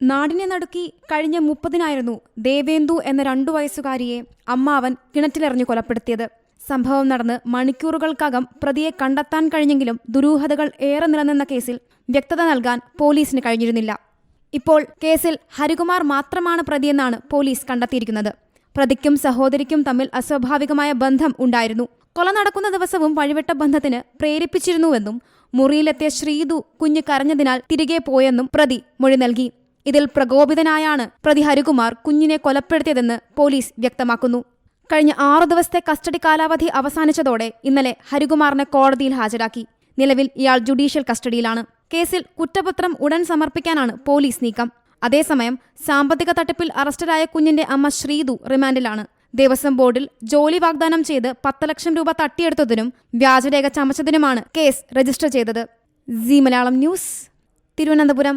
നാടിനെ നടുക്കി കഴിഞ്ഞ മുപ്പതിനായിരുന്നു ദേവേന്ദു എന്ന രണ്ടു വയസ്സുകാരിയെ അമ്മാവൻ കിണറ്റിലെറിഞ്ഞു കൊലപ്പെടുത്തിയത്. സംഭവം നടന്ന് മണിക്കൂറുകൾക്കകം പ്രതിയെ കണ്ടെത്താൻ കഴിഞ്ഞെങ്കിലും ദുരൂഹതകൾ ഏറെ നിലനിന്ന കേസിൽ വ്യക്തത നൽകാൻ പോലീസിന് കഴിഞ്ഞിരുന്നില്ല. ഇപ്പോൾ കേസിൽ ഹരികുമാർ മാത്രമാണ് പ്രതിയെന്നാണ് പോലീസ് കണ്ടെത്തിയിരിക്കുന്നത്. പ്രതിക്കും സഹോദരിക്കും തമ്മിൽ അസ്വാഭാവികമായ ബന്ധം ഉണ്ടായിരുന്നു. കൊല നടക്കുന്ന ദിവസവും വഴിവിട്ട ബന്ധത്തിന് പ്രേരിപ്പിച്ചിരുന്നുവെന്നും മുറിയിലെത്തിയ ശ്രീതു കുഞ്ഞ് കരഞ്ഞതിനാൽ തിരികെ പോയെന്നും പ്രതി മൊഴി നൽകി. ഇതിൽ പ്രകോപിതനായാണ് പ്രതി ഹരികുമാർ കുഞ്ഞിനെ കൊലപ്പെടുത്തിയതെന്ന് പോലീസ് വ്യക്തമാക്കുന്നു. കഴിഞ്ഞ ആറു ദിവസത്തെ കസ്റ്റഡി കാലാവധി അവസാനിച്ചതോടെ ഇന്നലെ ഹരികുമാറിനെ കോടതിയിൽ ഹാജരാക്കി. നിലവിൽ ഇയാൾ ജുഡീഷ്യൽ കസ്റ്റഡിയിലാണ്. കേസിൽ കുറ്റപത്രം ഉടൻ സമർപ്പിക്കാനാണ് പോലീസ് നീക്കം. അതേസമയം സാമ്പത്തിക തട്ടിപ്പിൽ അറസ്റ്റിലായ കുഞ്ഞിന്റെ അമ്മ ശ്രീതു റിമാൻഡിലാണ്. ദേവസ്വം ബോർഡിൽ ജോലി വാഗ്ദാനം ചെയ്ത് പത്ത് ലക്ഷം രൂപ തട്ടിയെടുത്തതിനും വ്യാജരേഖ ചമച്ചതിനുമാണ് കേസ് രജിസ്റ്റർ ചെയ്തത്. C Malayalam news Thiruvananthapuram.